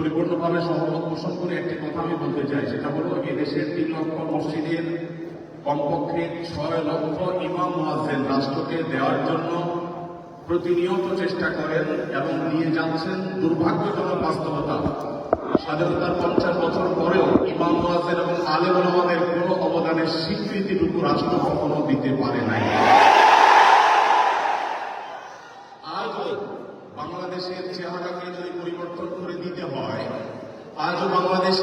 পরিপূর্ণভাবে সহমত পোষণ করে একটি কথা আমি বলতে চাই, সেটা হলো এই দেশের তিন লক্ষ মসজিদের কমপক্ষে ছয় লক্ষ ইমাম মুয়াজ্জিন রাষ্ট্রকে দেওয়ার জন্য প্রতিনিয়ত চেষ্টা করেন এবং নিয়ে যাচ্ছেন দুর্ভাগ্যজনক বাস্তবতা। স্বাধীনতার পঞ্চাশ বছর পরেও ইমাম মুয়াজ্জিন এবং আলেম ওলামাদের কোনো অবদানের স্বীকৃতিটুকু রাষ্ট্র কখনো দিতে পারে নাই আজও বাংলাদেশের চেহারাকে যদি পরিবর্তন করে দিতে হয় আজও বাংলাদেশকে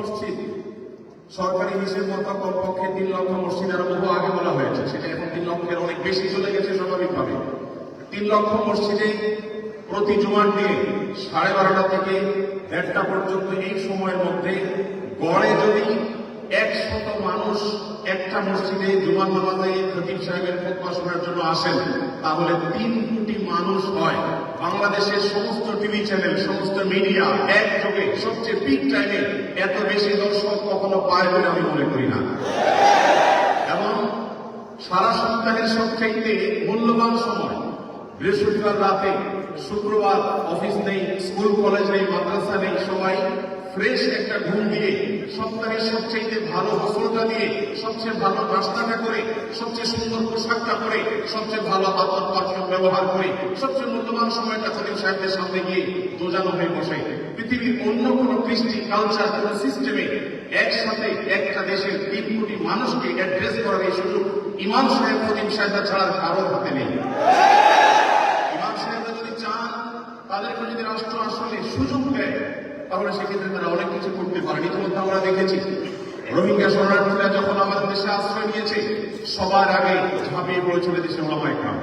মসজিদ। সরকারি হিসেব মতো কমপক্ষে তিন লক্ষ মসজিদ আরও বহু আগে বলা হয়েছে, সেটা এখন তিন লক্ষের অনেক বেশি চলে গেছে স্বাভাবিকভাবে। তিন লক্ষ মসজিদে প্রতি জুমার দিয়ে সাড়ে বারোটা থেকে দেড়টা পর্যন্ত এই সময়ের মধ্যে গড়ে যদি একশত মানুষ একটা মসজিদে জুমার নামাজে খতিব সাহেবের খোদবা শোনার জন্য আসেন, তাহলে তিন মানুষ হয়। বাংলাদেশের সমস্ত টিভি চ্যানেল, সমস্ত মিডিয়া একযোগে, সবচেয়ে পিক টাইমে এত বেশি দর্শক কখনো পায় বলে আমি মনে করি না। এবং সারা সপ্তাহের সবচাইতে মূল্যবান সময়, বৃহস্পতিবার রাতে শুক্রবার অফিস নেই, স্কুল, কলেজ নেই, মাদ্রাসা নেই, সবাই ফ্রেশ একটা ঘুম দিয়ে সপ্তাহের সবচাইতে ভালো গোসলটা দিয়ে, সবচেয়ে ভালো নাস্তাটা করে, সবচেয়ে সুন্দর পোশাকটা পরে, সবচেয়ে ভালো আদর পারফিউম ব্যবহার করে, সবচেয়ে মূল্যবান সময়টা খতিব সাহেবদের সামনে গিয়ে দোজানো হয়ে বসে। পৃথিবীর অন্য কোনো কৃষ্টি কালচার কোন সিস্টেমে একসাথে একটা দেশের তিন কোটি মানুষকে অ্যাড্রেস করার এই সুযোগ ইমাম সাহেব, খতিব সাহেবরা ছাড়ার কারোর হাতে নেই ইমাম সাহেবরা যদি চান তাদেরকে যদি রাষ্ট্র আসলে সুযোগ দেয় তাহলে সেক্ষেত্রে তারা অনেক কিছু করতে পারেন। ইতিমধ্যে আমরা দেখেছি, রোহিঙ্গা শরণার্থীরা যখন আমাদের দেশে আশ্রয় নিয়েছে, সবার আগে ঝাঁপিয়ে পড়ে চলে দেশে ওলামাই গ্রাম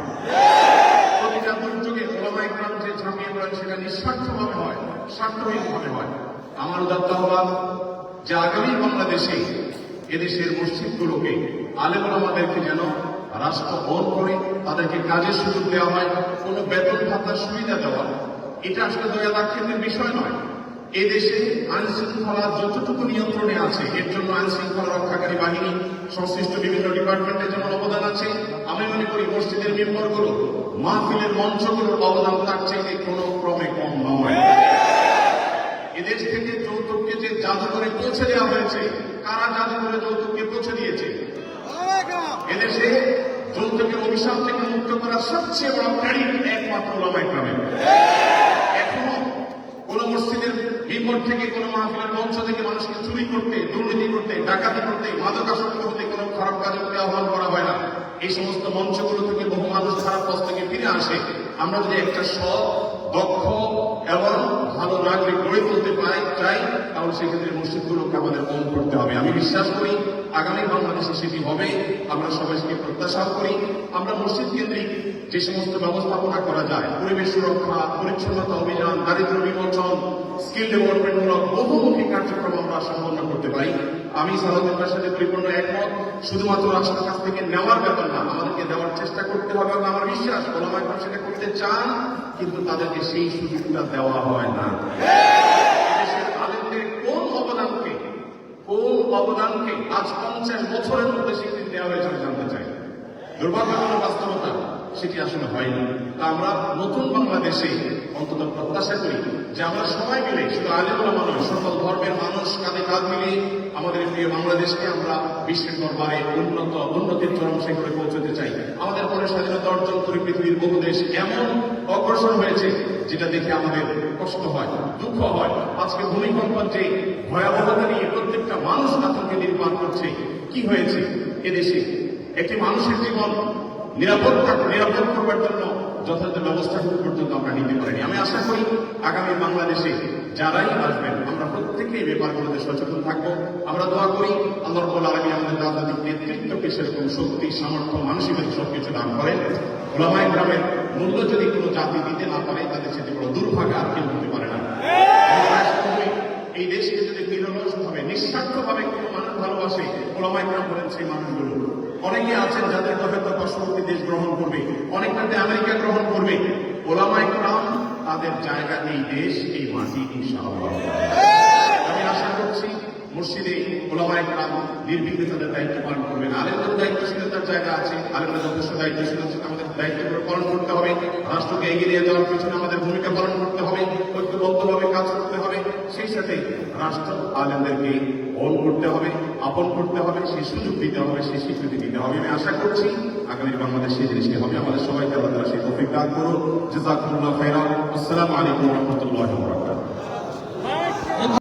প্রতিটা দুর্যোগে ওলামাই গ্রাম যে ঝাঁপিয়ে পড়েন, সেটা নিঃস্বার্থভাবে হয়, স্বার্থহীনভাবে হয়। আমার উদাত্ত আহ্বান, যে আগামী বাংলাদেশে এদেশের মসজিদগুলোকে আলেম আমাদেরকে যেন রাষ্ট্র বন করে, তাদেরকে কাজের সুযোগ দেওয়া হয়, কোনো বেতন ভাতার সুবিধা দেওয়া, এটা আসলে দয়া দাক্ষিণ্যের বিষয় নয়। এদেশে আইন শৃঙ্খলা যতটুকু নিয়ন্ত্রণে আছে, এর জন্য আইন শৃঙ্খলা রক্ষাকারী বাহিনী, সংশ্লিষ্ট বিভিন্ন ডিপার্টমেন্টের যেমন অবদান আছে, আমি মনে করি মসজিদের মেম্বরগুলো মাহফিলের মঞ্চগুলোর অবদান তার চাইতে কোনো ক্রমে কম নয়। এদেশ থেকে যৌতুককে যে জাদুঘরে পৌঁছে দেওয়া হয়েছে, কারা জাদুঘরে যৌতুককে পৌঁছে দিয়েছে? এদেশে যৌতুকের অভিশাপ থেকে মুক্ত করার সবচেয়ে বড় একমাত্র ওলামাই গ্রামে এখনও কোন মসজিদের বিপদ থেকে কোন মাহফিলের মঞ্চ থেকে মানুষকে চুরি করতে, দুর্নীতি করতে, ডাকাতি করতে মাদকাসন করতে কোনো খারাপ কাজে আহ্বান করা হয় না। এই সমস্ত মঞ্চগুলো থেকে বহু মানুষ খারাপ পথ থেকে ফিরে আসে। আমরা যদি একটা সৎ, দক্ষ এবং ভালো নাগরিক গড়ে তুলতে পাই চাই, তাহলে সেক্ষেত্রে মসজিদগুলোকে আমাদের মন করতে হবে। আমি বিশ্বাস করি আগামী বাংলাদেশে সেটি হবে আমরা সবাইকে প্রত্যাশাও করি। আমরা মসজিদ কেন্দ্রিক যে সমস্ত ব্যবস্থাপনা করা যায়, পরিবেশ সুরক্ষা, পরিচ্ছন্নতা অভিযান দারিদ্র বিমোচন, স্কিল ডেভেলপমেন্ট মূলক বহুমুখী কার্যক্রম আমরা সম্পন্ন করতে পারি। আমি সালাউদ্দিনের সাথে পরিপূর্ণ একমত। শুধুমাত্র রাষ্ট্রের কাছ থেকে নেওয়ার ব্যাপার না, আমাদেরকে দেওয়ার চেষ্টা করতে হবে এবং আমার বিশ্বাস ওলামাই সেটা করতে চান, কিন্তু তাদেরকে সেই সুযোগটা দেওয়া হয় না এদেশের আলেমদের কোন অবদানকে কোন অবদানকে আজ পঞ্চাশ বছরের মধ্যে স্বীকৃতি দেওয়া হয়েছে আমি জানতে চাই। দুর্ভাগ্যজনক বাস্তবতা। সেটি আসলে হয়নি। তা আমরা নতুন বাংলাদেশে অন্তত প্রত্যাশা করি যে আমরা সবাই মিলে, শুধু আলেমরা মানুষ সকল ধর্মের মানুষ কাঁধে কাঁধ মিলে আমাদের প্রিয় বাংলাদেশকে আমরা বিশ্বের দরবারে উন্নত, উন্নতির চরম শিখরে পৌঁছতে চাই। আমাদের পরে স্বাধীনতা অর্জন করে পৃথিবীর বহু দেশ এমন অগ্রসর হয়েছে যেটা দেখে আমাদের কষ্ট হয়, দুঃখ হয়। আজকে ভূমিকম্পের যে ভয়াবহতা নিয়ে প্রত্যেকটা মানুষ আতঙ্কে নির্মাণ করছে, কি হয়েছে এদেশে একটি মানুষের জীবন নিরাপদ নিরাপদ করবার জন্য যথাযথ ব্যবস্থাগুলো পর্যন্ত আমরা নিতে পারিনি আমি আশা করি আগামী বাংলাদেশে যারাই আসবেন, আমরা প্রত্যেকে এই ব্যাপারগুলোতে সচেতন থাকব। আমরা দোয়া করি আল্লাহ রব্বুল আলমী আমাদের রাজনৈতিক নেতৃত্বকে সেরকম শক্তি, সামর্থ্য, মানসিকতা সবকিছু দান করেন। ওলামায় গ্রামের মূল্য যদি কোনো জাতি দিতে না পারে, তাদের সেটি বড় দুর্ভাগ্য আর কেউ হতে পারে না। এই দেশকে যদি নিরলসভাবে, নিঃস্বার্থভাবে কোনো মানুষ ভালোবাসে, ওলামায় গ্রাম বলেন সেই মানুষগুলো অনেকে আছেন যাদেরকে হয়তো পার্শ্ববর্তী দেশ গ্রহণ করবে, অনেকটাতে আমেরিকা গ্রহণ করবে। ওলামা ইকরাম তাদের জায়গা এই দেশ, এই মাটি ইনশাআল্লাহ। আমি আশা করছি মসজিদে ওলামায় কাম নির্বিঘ্নে তাদের দায়িত্ব পালন করবেন। আলেমদের দায়িত্বশীলতার জায়গা আছে আলেমরা যথেষ্ট দায়িত্বশীল আছে, আমাদের দায়িত্বগুলো পালন করতে হবে। রাষ্ট্রকে এগিয়ে নিয়ে যাওয়ার পিছনে আমাদের ভূমিকা পালন করতে হবে, ঐক্যবদ্ধভাবে কাজ করতে হবে। সেই সাথে রাষ্ট্র আলেমদেরকে অন করতে হবে। আপন করতে হবে, সেই সুযোগ দিতে হবে, সেই স্বীকৃতি দিতে হবে। আমি আশা করছি আগামী বাংলাদেশ সেই জিনিসটি হবে। আমাদের সবাইকে তাআলা সেই অভিজ্ঞান করুন জেজাকুল্লাহ খাইরান আসসালামু আলাইকুম রহমতুল্লাহ